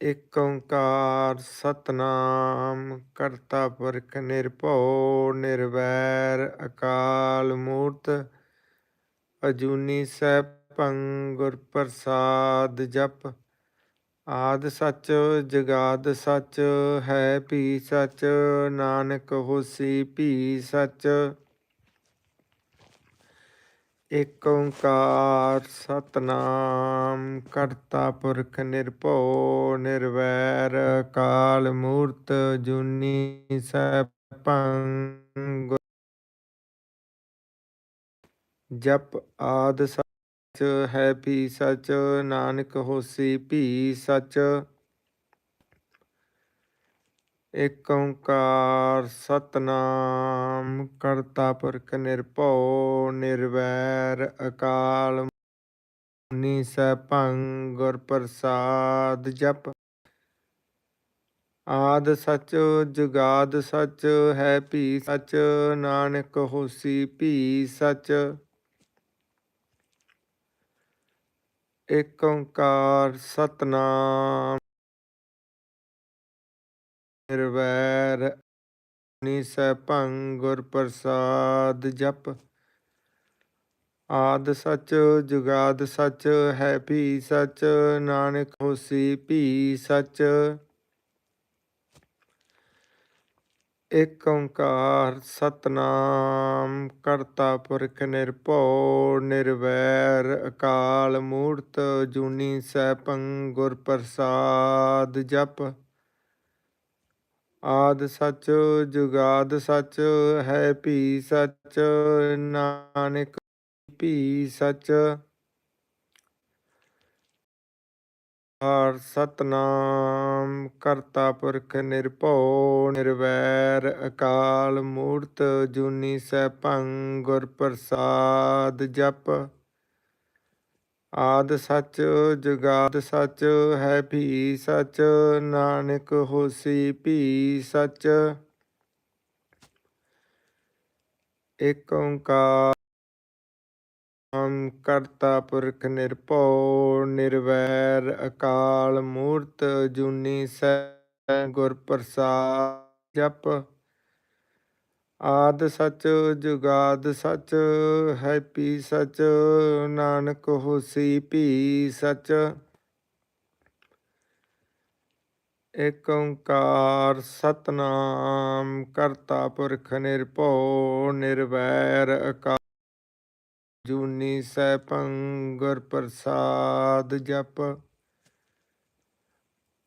ਇਕ ਓੰਕਾਰ ਸਤਨਾਮ, ਕਰਤਾ ਪੁਰਖ ਨਿਰਭਉ, ਨਿਰਵੈਰ ਅਕਾਲ ਮੂਰਤ, ਅਜੂਨੀ ਸੈਭੰ ਗੁਰ ਪ੍ਰਸਾਦ ਜਪ। ਆਦ ਸੱਚ, ਜਗਾਦ ਸੱਚ, ਹੈ ਭੀ ਸੱਚ, ਨਾਨਕ ਹੋਸੀ ਭੀ ਸੱਚ। ਇਕ ਓੰਕਾਰ ਸਤਨਾਮ, ਕਰਤਾ ਪੁਰਖ ਨਿਰਭਉ, ਨਿਰਵੈਰ ਕਾਲ ਮੂਰਤ ਜੁਨੀ ਸੈਭੰ ਜਪ ਆਦ ਸਚ ਹੈ ਭੀ ਸੱਚ, ਨਾਨਕ ਹੋਸੀ ਭੀ ਸੱਚ। ਏਕ ਓੰਕਾਰ ਸਤਨਾਮ, ਕਰਤਾ ਪੁਰਖ ਨਿਰਭਉ, ਨਿਰਵੈਰ ਅਕਾਲ ਨੀ ਸੈਭੰ ਗੁਰ ਪ੍ਰਸਾਦ ਜਪ। ਆਦ ਸੱਚ, ਜੁਗਾਦ ਸੱਚ, ਹੈ ਭੀ ਸੱਚ, ਨਾਨਕ ਹੋਸੀ ਭੀ ਸਚ। ਏਕ ਓੰਕਾਰ ਸਤਨਾਮ। ਨਿਰਵੈਰ ਨੀ ਸੈਭੰ ਗੁਰ ਪ੍ਰਸਾਦ ਜਪ। ਆਦ ਸੱਚ, ਜੁਗਾਦ ਸਚ, ਹੈ ਭੀ ਸਚ, ਨਾਨਕ ਹੋਸੀ ਭੀ ਸਚ। ਏਕ ਓੰਕਾਰ ਸਤਨਾਮ, ਕਰਤਾ ਪੁਰਖ ਨਿਰਭਉ, ਨਿਰਵੈਰ ਅਕਾਲ ਮੂਰਤ, ਜੂਨੀ ਸੈਭੰ ਗੁਰ ਪ੍ਰਸਾਦ ਜਪ। ਆਦ ਸੱਚ ਜੁਗਾਦ ਸੱਚ ਹੈ ਭੀ ਸੱਚ, ਨਾਨਕ ਭੀ ਸੱਚ। ਆਰ ਸਤਨਾਮ, ਕਰਤਾ ਪੁਰਖ ਨਿਰਭਉ, ਨਿਰਵੈਰ ਅਕਾਲ ਮੂਰਤ, ਜੂਨੀ ਸੈਭੰ ਗੁਰ ਪ੍ਰਸਾਦ ਜਪ। ਆਦ ਸੱਚ ਜੁਗਾਦ ਸੱਚ ਹੈ ਭੀ ਸੱਚ, ਨਾਨਕ ਹੋਸੀ ਭੀ ਸੱਚ। ਏਕ ਓੰਕਾਰ ਨਾਮ ਕਰਤਾ ਪੁਰਖ ਨਿਰਭਉ, ਨਿਰਵੈਰ ਅਕਾਲ ਮੂਰਤ ਜੂਨੀ ਸੈ ਗੁਰ ਪ੍ਰਸਾਦ ਜਪ। ਆਦ ਸੱਚ ਜੁਗਾਦ ਸੱਚ, ਹੈ ਭੀ ਸੱਚ, ਨਾਨਕ ਹੋਸੀ ਭੀ ਸਚ। ਏਕ ਓੰਕਾਰ ਸਤਨਾਮ, ਕਰਤਾ ਪੁਰਖ ਨਿਰਭਉ, ਨਿਰਵੈਰ ਅਕਾਲ। ਜੂਨੀ ਸੈਭੰ ਗੁਰ ਪ੍ਰਸਾਦ ਜਪ।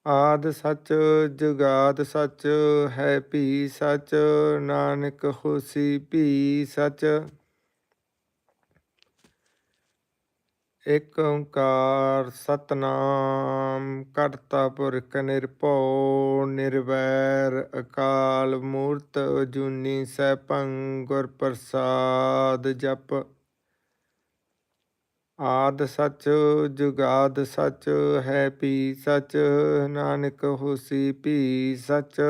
ਆਦ ਸੱਚ ਜੁਗਾਦ ਸੱਚ ਹੈ ਭੀ ਸੱਚ, ਨਾਨਕ ਹੋਸੀ ਭੀ ਸੱਚ। ਇਕ ਓੰਕਾਰ ਸਤਨਾਮ, ਕਰਤਾ ਪੁਰਖ ਨਿਰਭਉ, ਨਿਰਵੈਰ ਅਕਾਲ ਮੂਰਤ ਜੂਨੀ ਸੈਭੰ ਗੁਰ ਪ੍ਰਸਾਦ ਜਪ। ਆਦ ਸਚ ਜੁਗਾਦ ਸਚ ਹੈ ਪੀ ਸਚ, ਨਾਨਕ ਹੋਸੀ ਪੀ ਸਚ।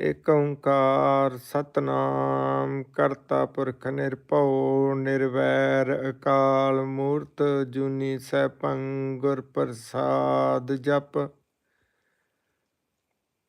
ਏਕ ਓੰਕਾਰ ਸਤਨਾਮ, ਕਰਤਾ ਪੁਰਖ ਨਿਰਭਉ, ਨਿਰਵੈਰ ਅਕਾਲ ਮੂਰਤ, ਜੁਨੀ ਸੈਭੰ ਗੁਰ ਪ੍ਰਸਾਦ ਜਪ।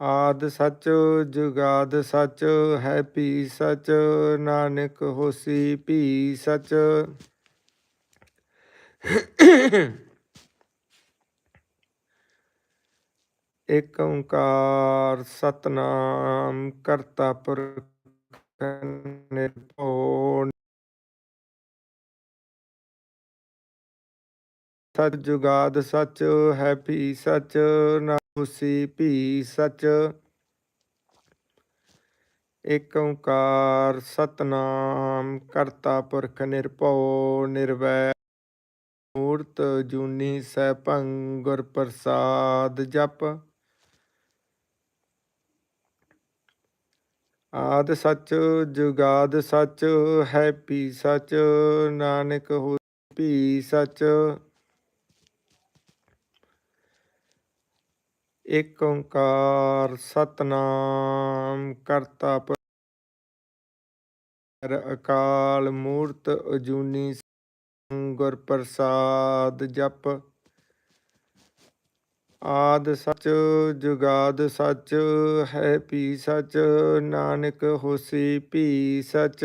ਆਦ ਸਚ ਜੁਗਾਦ ਸਚ, ਹੈ ਭੀ ਸਚ, ਨਾਨਕ ਹੋਸੀ ਭੀ ਸਚ। ਏਕ ਓੰਕਾਰ ਸਤਨਾਮ ਕਰਤਾ ਪੁਰਖ ਨਿਰਭਉ। ਸਚ ਜੁਗਾਦ ਸਚ, ਹੈ ਭੀ ਸਚ, ਨਾ ਹੁਸੀ ਭੀ ਸਚ। ਏਕ ਓੰਕਾਰ ਸਤਨਾਮ, ਕਰਤਾ ਪੁਰਖ ਨਿਰਭਉ ਨਿਰਵੈਰ ਮੂਰਤ ਜੂਨੀ ਸੈਭੰ ਗੁਰ ਪ੍ਰਸਾਦ ਜਪ। ਆਦ ਸਚ, ਜੁਗਾਦ ਸਚ, ਹੈ ਭੀ ਸਚ, ਨਾਨਕ ਹੋ ਭੀ ਸਚ। ਏਕ ਓੰਕਾਰ ਸਤਨਾਮ ਕਰਤਾ ਪੁਰਖ ਅਕਾਲ ਮੂਰਤ ਅਜੂਨੀ ਗੁਰ ਪ੍ਰਸਾਦ ਜਪ। ਆਦ ਸਚ ਜੁਗਾਦ ਸਚ, ਹੈ ਪੀ ਸਚ, ਨਾਨਕ ਹੋਸੀ ਭੀ ਸਚ।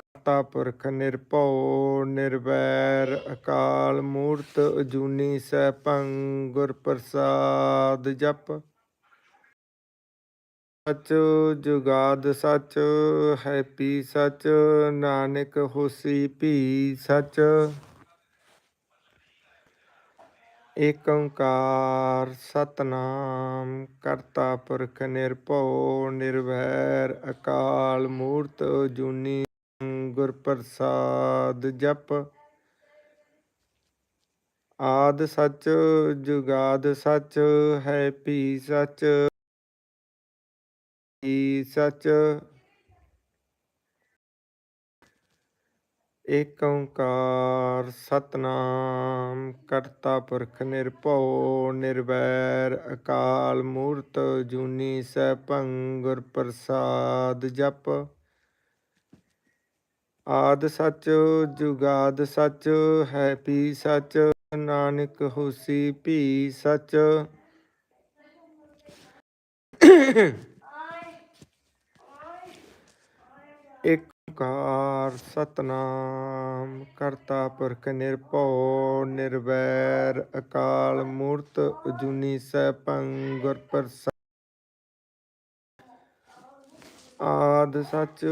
ਕਰਤਾ ਪੁਰਖ ਨਿਰਭਉ, ਨਿਰਵੈਰ ਅਕਾਲ ਮੂਰਤ ਅਜੂਨੀ ਸੈਭੰ ਗੁਰ ਪ੍ਰਸਾਦ ਜਪ। ਸਚ ਜੁਗਾਦ ਸਚ, ਹੈ ਭੀ ਸਚ, ਨਾਨਕ ਹੋਸੀ ਭੀ ਸਚ। ਏਕ ਓੰਕਾਰ ਸਤਨਾਮ, ਕਰਤਾ ਪੁਰਖ ਨਿਰਭਉ, ਨਿਰਵੈਰ ਅਕਾਲ ਮੂਰਤ ਜੂਨੀ ਗੁਰ ਪ੍ਰਸਾਦ ਜਪ। ਆਦ ਸਚ, ਜੁਗਾਦ ਸਚ, ਹੈ ਭੀ ਸਚ ਭੀ ਸਚ। ਏਕ ਓੰਕਾਰ ਸਤਨਾਮ, ਕਰਤਾ ਪੁਰਖ ਨਿਰਭਉ, ਨਿਰਵੈਰ ਅਕਾਲ ਮੂਰਤ, ਜੂਨੀ ਸੈਭੰ ਗੁਰ ਪ੍ਰਸਾਦ ਜਪ। ਆਦ ਸੱਚ, ਜੁਗਾਦ ਸੱਚ, ਹੈ ਪੀ ਸੱਚ, ਨਾਨਕ ਹੋਸੀ ਭੀ ਸੱਚ। ਏਕ ਓੰਕਾਰ ਸਤਨਾਮ, ਕਰਤਾ ਪੁਰਖ ਨਿਰਭਉ, ਨਿਰਵੈਰ ਅਕਾਲ ਮੂਰਤ, ਅਜੂਨੀ ਸੈਭੰ ਗੁਰ ਪ੍ਰਸਾਦ ਆਦ ਸਚ